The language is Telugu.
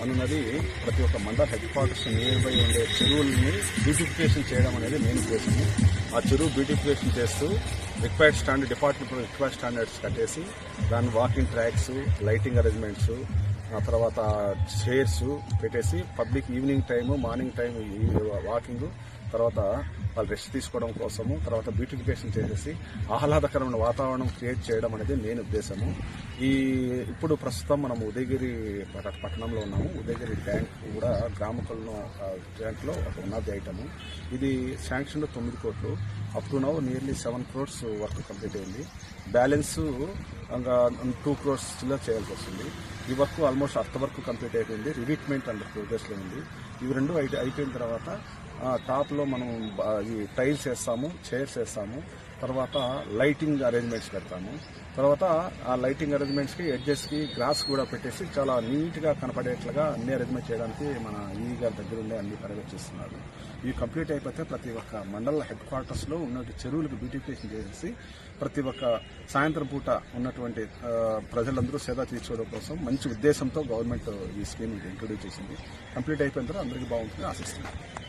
అనున్నది ప్రతి ఒక్క మండల హెడ్ క్వార్టర్స్ నియర్ బై ఉండే చెరువుల్ని బ్యూటిఫికేషన్ చేయడం అనేది మెయిన్ ఉద్దేశము ఆ చెరువు బ్యూటిఫికేషన్ చేస్తూ required standard department required standards కట్టేసి దాని వాకింగ్ ట్రాక్స్ లైటింగ్ అరేంజ్మెంట్స్ ఆ తర్వాత చైర్స్ పెట్టేసి public evening time morning time walking తర్వాత వాళ్ళు రెస్ట్ తీసుకోవడం కోసము తర్వాత బ్యూటిఫికేషన్ చేసేసి ఆహ్లాదకరమైన వాతావరణం క్రియేట్ చేయడం అనేది మెయిన్ ఉద్దేశము. ఈ ఇప్పుడు ప్రస్తుతం మనం ఉదయగిరి పట్టణంలో ఉన్నాము. ఉదయగిరి ట్యాంక్ కూడా గ్రామకులను ట్యాంక్లో ఒక వన్ ఆఫ్ ది ఐటమ్ ఇది శాంక్షన్ తొమ్మిది కోట్లు. Up to now nearly seven crores work complete అయింది. బ్యాలెన్స్ ఇంకా టూ క్రోర్స్ చేయాల్సి వస్తుంది. ఈ వర్క్ ఆల్మోస్ట్ అర్ధ వర్క్ కంప్లీట్ అయిపోయింది. రివిట్మెంట్ అండర్ ప్రోగ్రెస్లో ఉంది. ఇవి రెండు అయిపోయిన తర్వాత టాప్లో మనం ఈ టైల్స్ వేస్తాము చైర్స్ వేస్తాము తర్వాత లైటింగ్ అరేంజ్మెంట్స్ పెడతాము. తర్వాత ఆ లైటింగ్ అరేంజ్మెంట్స్కి ఎడ్జెస్కి గ్రాస్ కూడా పెట్టేసి చాలా నీట్గా కనపడేట్లుగా అన్ని అరేంజ్మెంట్ చేయడానికి మన ఈ గారి దగ్గర ఉండే అన్ని పర్యవేక్షిస్తున్నారు ఇవి కంప్లీట్ అయిపోతే ప్రతి ఒక్క మండల హెడ్ క్వార్టర్స్లో ఉన్నటువంటి చెరువులకు బ్యూటిఫికేషన్ చేసేసి ప్రతి ఒక్క సాయంత్రం పూట ఉన్నటువంటి ప్రజలందరూ సేద తీర్చుకోవడం కోసం మంచి ఉద్దేశంతో గవర్నమెంట్ ఈ స్కీమ్ ఇంట్రొడ్యూస్ చేసింది. కంప్లీట్ అయిపోయిన తర్వాత అందరికీ బాగుంటుంది ఆశిస్తున్నాను.